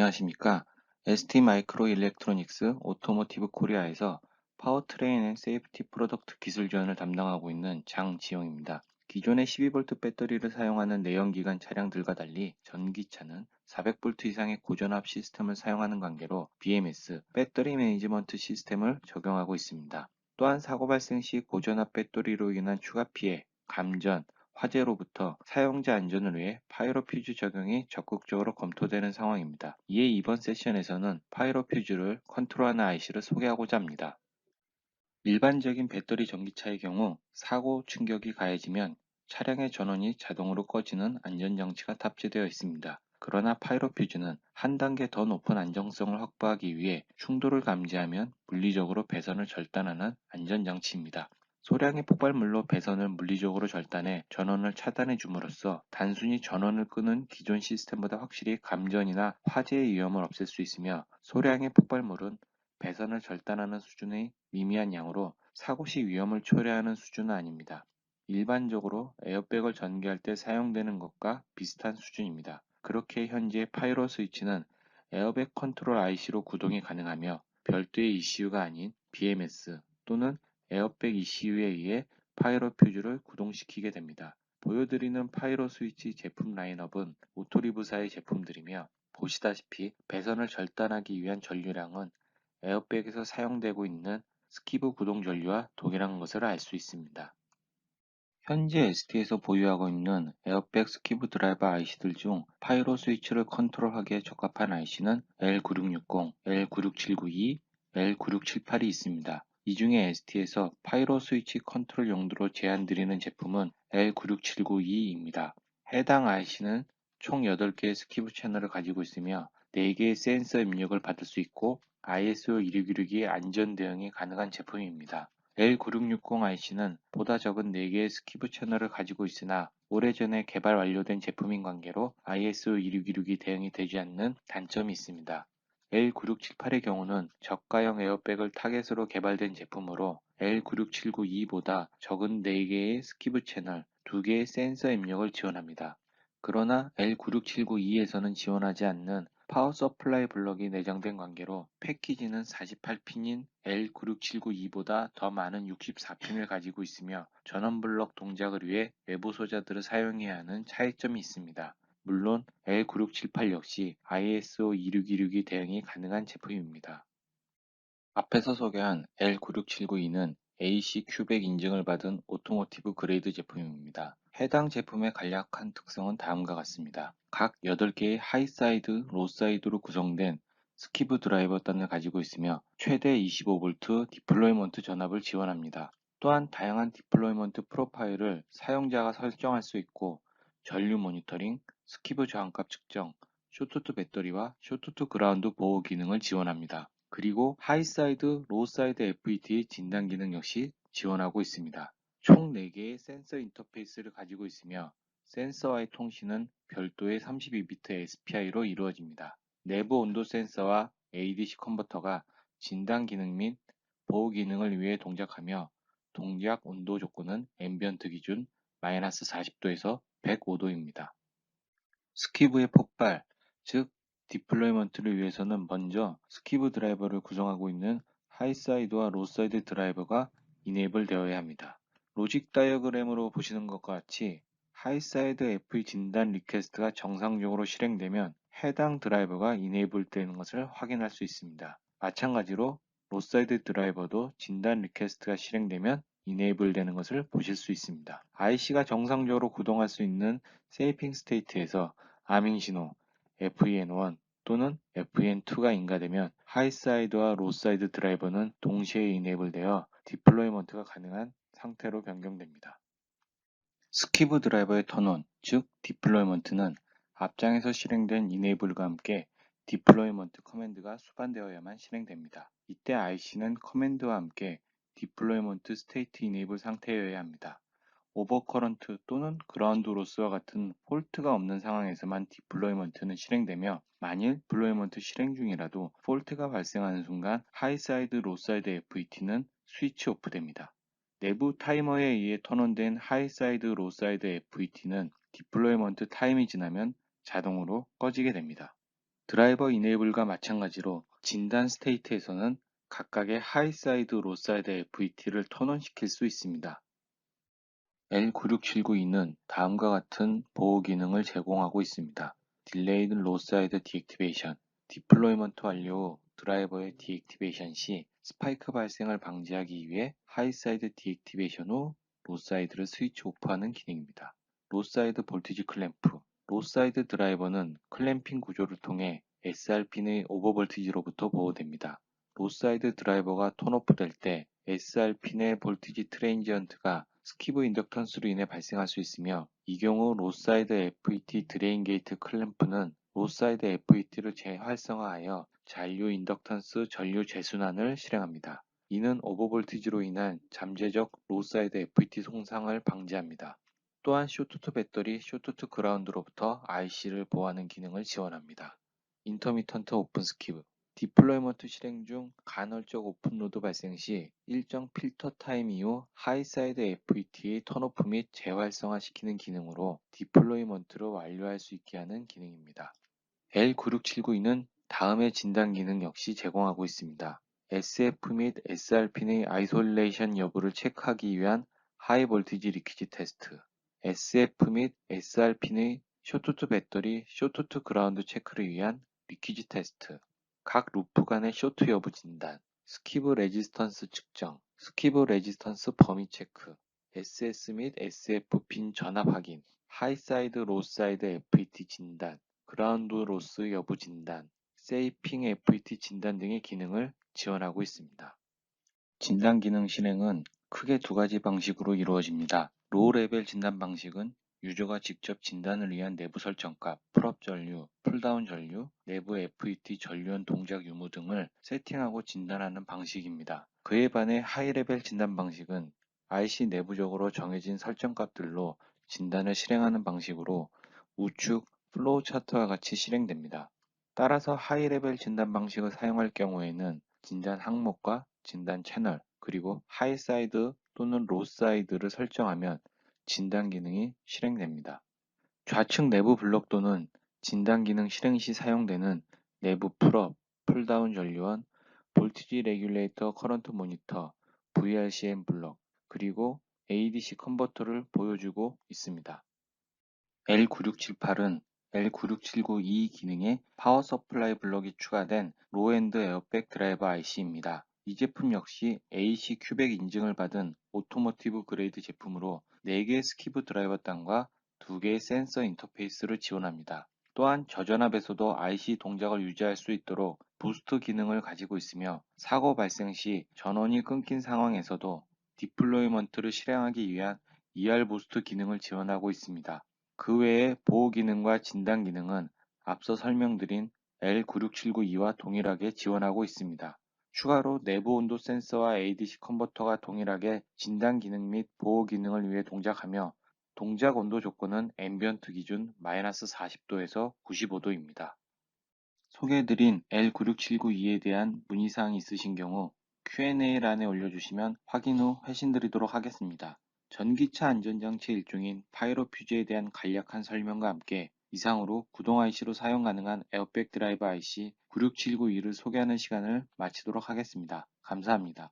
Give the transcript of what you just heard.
안녕하십니까. ST마이크로 일렉트로닉스 오토모티브 코리아에서 파워트레인 앤 세이프티 프로덕트 기술 지원을 담당하고 있는 장지영입니다. 기존의 12V 배터리를 사용하는 내연기관 차량들과 달리 전기차는 400V 이상의 고전압 시스템을 사용하는 관계로 BMS, 배터리 매니지먼트 시스템을 적용하고 있습니다. 또한 사고 발생 시 고전압 배터리로 인한 추가 피해, 감전, 화재로부터 사용자 안전을 위해 파이로퓨즈 적용이 적극적으로 검토되는 상황입니다. 이에 이번 세션에서는 파이로퓨즈를 컨트롤하는 IC를 소개하고자 합니다. 일반적인 배터리 전기차의 경우 사고 충격이 가해지면 차량의 전원이 자동으로 꺼지는 안전장치가 탑재되어 있습니다. 그러나 파이로퓨즈는 한 단계 더 높은 안정성을 확보하기 위해 충돌을 감지하면 물리적으로 배선을 절단하는 안전장치입니다. 소량의 폭발물로 배선을 물리적으로 절단해 전원을 차단해 줌으로써 단순히 전원을 끄는 기존 시스템보다 확실히 감전이나 화재의 위험을 없앨 수 있으며 소량의 폭발물은 배선을 절단하는 수준의 미미한 양으로 사고 시 위험을 초래하는 수준은 아닙니다. 일반적으로 에어백을 전개할 때 사용되는 것과 비슷한 수준입니다. 그렇게 현재 파이로 스위치는 에어백 컨트롤 IC로 구동이 가능하며 별도의 ECU가 아닌 BMS 또는 에어백 ECU에 의해 파이로 퓨즈를 구동시키게 됩니다. 보여드리는 파이로 스위치 제품 라인업은 오토리브사의 제품들이며 보시다시피 배선을 절단하기 위한 전류량은 에어백에서 사용되고 있는 스키브 구동 전류와 동일한 것을 알 수 있습니다. 현재 ST에서 보유하고 있는 에어백 스키브 드라이버 IC들 중 파이로 스위치를 컨트롤하기에 적합한 IC는 L9660, L96792, L9678이 있습니다. 이 중에 ST에서 파이로 스위치 컨트롤 용도로 제안 드리는 제품은 L96792입니다. 해당 IC는 총 8개의 스키브 채널을 가지고 있으며 4개의 센서 입력을 받을 수 있고 ISO 26162의 안전 대응이 가능한 제품입니다. L9660 IC는 보다 적은 4개의 스키브 채널을 가지고 있으나 오래전에 개발 완료된 제품인 관계로 ISO 26162 대응이 되지 않는 단점이 있습니다. L9678의 경우는 저가형 에어백을 타겟으로 개발된 제품으로 L96792보다 적은 4개의 스키브 채널, 2개의 센서 입력을 지원합니다. 그러나 L96792에서는 지원하지 않는 파워 서플라이 블럭이 내장된 관계로 패키지는 48핀인 L96792보다 더 많은 64핀을 가지고 있으며 전원 블럭 동작을 위해 외부 소자들을 사용해야 하는 차이점이 있습니다. 물론 L9678 역시 ISO 26262 대응이 가능한 제품입니다. 앞에서 소개한 L96792는 AC 큐백 인증을 받은 오토모티브 그레이드 제품입니다. 해당 제품의 간략한 특성은 다음과 같습니다. 각 8개의 하이사이드, 로사이드로 구성된 스키브 드라이버 단을 가지고 있으며 최대 25V 디플로이먼트 전압을 지원합니다. 또한 다양한 디플로이먼트 프로파일을 사용자가 설정할 수 있고 전류 모니터링, 스키브 저항값 측정, 쇼트투 배터리와 쇼트투 그라운드 보호 기능을 지원합니다. 그리고 하이사이드, 로우사이드 FET 진단 기능 역시 지원하고 있습니다. 총 4개의 센서 인터페이스를 가지고 있으며 센서와의 통신은 별도의 32비트 SPI로 이루어집니다. 내부 온도 센서와 ADC 컨버터가 진단 기능 및 보호 기능을 위해 동작하며 동작 온도 조건은 앰비언트 기준 마이너스 40도에서 105도입니다. 스키브의 폭발, 즉 디플로이먼트를 위해서는 먼저 스키브 드라이버를 구성하고 있는 하이사이드와 로사이드 드라이버가 이네이블 되어야 합니다. 로직 다이어그램으로 보시는 것과 같이 하이사이드 FE 진단 리퀘스트가 정상적으로 실행되면 해당 드라이버가 이네이블 되는 것을 확인할 수 있습니다. 마찬가지로 로사이드 드라이버도 진단 리퀘스트가 실행되면 이네이블 되는 것을 보실 수 있습니다. IC가 정상적으로 구동할 수 있는 세이핑 스테이트에서 아밍 신호 FEN1 또는 FEN2가 인가되면 하이사이드와 로사이드 드라이버는 동시에 이네이블 되어 디플로이먼트가 가능한 상태로 변경됩니다. 스키브 드라이버의 턴온, 즉 디플로이먼트는 앞장에서 실행된 이네이블과 함께 디플로이먼트 커맨드가 수반되어야만 실행됩니다. 이때 IC는 커맨드와 함께 디플로이먼트 스테이트 이네이블 상태여야 합니다. 오버커런트 또는 그라운드 로스와 같은 폴트가 없는 상황에서만 디플로이먼트는 실행되며 만일 디플로이먼트 실행 중이라도 폴트가 발생하는 순간 하이사이드 로사이드 FET는 스위치 오프됩니다. 내부 타이머에 의해 턴온된 하이사이드 로사이드 FET는 디플로이먼트 타임이 지나면 자동으로 꺼지게 됩니다. 드라이버 이네이블과 마찬가지로 진단 스테이트에서는 각각의 하이사이드, 로사이드 FET를 턴온시킬 수 있습니다. L9679E는 다음과 같은 보호 기능을 제공하고 있습니다. 딜레이드 로사이드 디액티베이션 디플로이먼트 완료 후 드라이버의 디액티베이션 시 스파이크 발생을 방지하기 위해 하이사이드 디액티베이션 후 로사이드를 스위치 오프하는 기능입니다. 로사이드 볼티지 클램프 로사이드 드라이버는 클램핑 구조를 통해 SR핀의 오버볼티지로부터 보호됩니다. 로사이드 드라이버가 톤오프 될 때 SR핀의 볼티지 트레인지언트가 스키브 인덕턴스로 인해 발생할 수 있으며 이 경우 로사이드 FET 드레인 게이트 클램프는 로사이드 FET를 재활성화하여 잔류 인덕턴스 전류 재순환을 실행합니다. 이는 오버볼티지로 인한 잠재적 로사이드 FET 손상을 방지합니다. 또한 쇼트투 배터리, 쇼트투 그라운드로부터 IC를 보호하는 기능을 지원합니다. 인터미턴트 오픈 스키브 디플로이먼트 실행 중 간헐적 오픈로드 발생 시 일정 필터 타임 이후 하이사이드 FET의 턴오프 및 재활성화시키는 기능으로 디플로이먼트를 완료할 수 있게 하는 기능입니다. L9679E는 다음의 진단 기능 역시 제공하고 있습니다. SF 및 SR핀의 아이솔레이션 여부를 체크하기 위한 하이 볼티지 리퀴지 테스트, SF 및 SR핀의 쇼트투 배터리, 쇼트투 그라운드 체크를 위한 리퀴지 테스트, 각 루프 간의 쇼트 여부 진단, 스키브 레지스턴스 측정, 스키브 레지스턴스 범위 체크, SS 및 SF 핀 전압 확인, 하이사이드 로사이드 FET 진단, 그라운드 로스 여부 진단, 세이핑 FET 진단 등의 기능을 지원하고 있습니다. 진단 기능 실행은 크게 두 가지 방식으로 이루어집니다. 로우 레벨 진단 방식은 유저가 직접 진단을 위한 내부 설정값, 풀업 전류, 풀다운 전류, 내부 FET 전류원 동작 유무 등을 세팅하고 진단하는 방식입니다. 그에 반해 하이레벨 진단 방식은 IC 내부적으로 정해진 설정값들로 진단을 실행하는 방식으로 우측 플로우 차트와 같이 실행됩니다. 따라서 하이레벨 진단 방식을 사용할 경우에는 진단 항목과 진단 채널, 그리고 하이사이드 또는 로사이드를 설정하면 진단 기능이 실행됩니다. 좌측 내부 블록 또는 진단 기능 실행 시 사용되는 내부 풀업, 풀다운 전류원, 볼티지 레귤레이터 커런트 모니터, VRCM 블록, 그리고 ADC 컨버터를 보여주고 있습니다. L9678은 L9679E 기능에 파워 서플라이 블록이 추가된 로엔드 에어백 드라이버 IC입니다. 이 제품 역시 AC 큐백 인증을 받은 오토모티브 그레이드 제품으로 4개의 스키브 드라이버 단과 2개의 센서 인터페이스를 지원합니다. 또한 저전압에서도 IC 동작을 유지할 수 있도록 부스트 기능을 가지고 있으며 사고 발생 시 전원이 끊긴 상황에서도 디플로이먼트를 실행하기 위한 ER 부스트 기능을 지원하고 있습니다. 그 외에 보호 기능과 진단 기능은 앞서 설명드린 L9679E와 동일하게 지원하고 있습니다. 추가로 내부 온도 센서와 ADC 컨버터가 동일하게 진단 기능 및 보호 기능을 위해 동작하며 동작 온도 조건은 앰비언트 기준 마이너스 40도에서 95도입니다. 소개해드린 L9679E에 대한 문의사항이 있으신 경우 Q&A란에 올려주시면 확인 후 회신드리도록 하겠습니다. 전기차 안전장치 일종인 파이로퓨즈에 대한 간략한 설명과 함께 이상으로 구동 IC로 사용 가능한 에어백 드라이버 IC 9679E를 소개하는 시간을 마치도록 하겠습니다. 감사합니다.